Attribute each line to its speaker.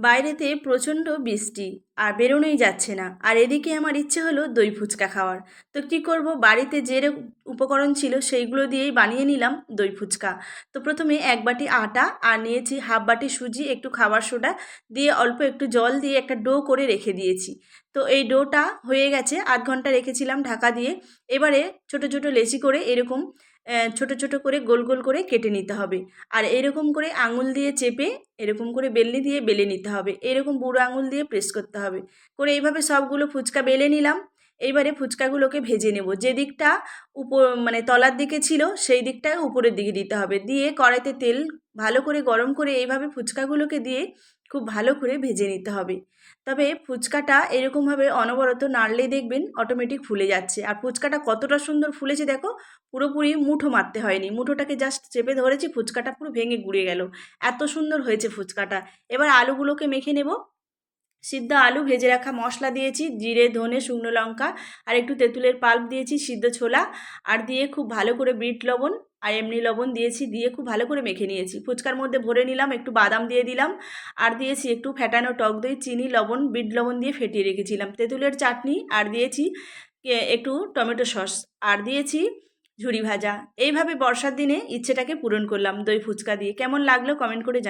Speaker 1: বাইরেতে প্রচণ্ড বৃষ্টি। আর বেরোনোই যাচ্ছে না। আর এদিকে আমার ইচ্ছে হলো দই ফুচকা খাওয়ার। তো কী করব? বাড়িতে যে উপকরণ ছিল সেইগুলো দিয়েই বানিয়ে নিলাম দই ফুচকা। তো প্রথমে এক বাটি আটা আর নিয়েছি হাফ বাটি সুজি, একটু খাবার সোডা দিয়ে অল্প একটু জল দিয়ে একটা ডো করে রেখে দিয়েছি। তো এই ডোটা হয়ে গেছে, আধ ঘণ্টা রেখেছিলাম ঢাকা দিয়ে। এবারে ছোট ছোট লেচি করে এরকম ছোট ছোট করে গোল গোল করে কেটে নিতে হবে। আর এরকম করে আঙুল দিয়ে চেপে এরকম করে বেলনি দিয়ে বেলে নিতে হবে। এরকম বুড়ো আঙুল দিয়ে প্রেস করতে হবে। করে এইভাবে সবগুলো ফুচকা বেলে নিলাম। এইবারে ফুচকাগুলোকে ভেজে নেব। যে দিকটা উপর মানে তলার দিকে ছিল, সেই দিকটা উপরের দিকে দিতে হবে। দিয়ে কড়াইতে তেল ভালো করে গরম করে এইভাবে ফুচকাগুলোকে দিয়ে খুব ভালো করে ভেজে নিতে হবে। তবে ফুচকাটা এরকমভাবে অনবরত নাড়লেই দেখবেন অটোমেটিক ফুলে যাচ্ছে। আর ফুচকাটা কতটা সুন্দর ফুলেছে দেখো, পুরোপুরি মুঠো মারতে হয়নি। মুঠোটাকে জাস্ট চেপে ধরেছি, ফুচকাটা পুরো ভেঙে গুঁড়ে গেল। এত সুন্দর হয়েছে ফুচকাটা। এবার আলুগুলোকে মেখে নেব। সিদ্ধ আলু ভেজে রাখা মশলা দিয়েছি, জিরে, ধনে, শুকনো লঙ্কা, আর একটু তেঁতুলের পাল্প দিয়েছি, সিদ্ধ ছোলা, আর দিয়ে খুব ভালো করে বিট লবণ, আর এমনি লবণ দিয়েছি, দিয়ে খুব ভালো করে মেখে নিয়েছি। ফুচকার মধ্যে ভরে নিলাম, একটু বাদাম দিয়ে দিলাম, আর দিয়েছি একটু ফ্যাটানো টক দই, চিনি, লবণ, বিট লবণ দিয়ে ফেটিয়ে রেখেছিলাম। তেঁতুলের চাটনি, আর দিয়েছি একটু টমেটো সস, আর দিয়েছি ঝুড়ি ভাজা। এইভাবে বর্ষার দিনে ইচ্ছেটাকে পূরণ করলাম দই ফুচকা দিয়ে। কেমন লাগল কমেন্ট করে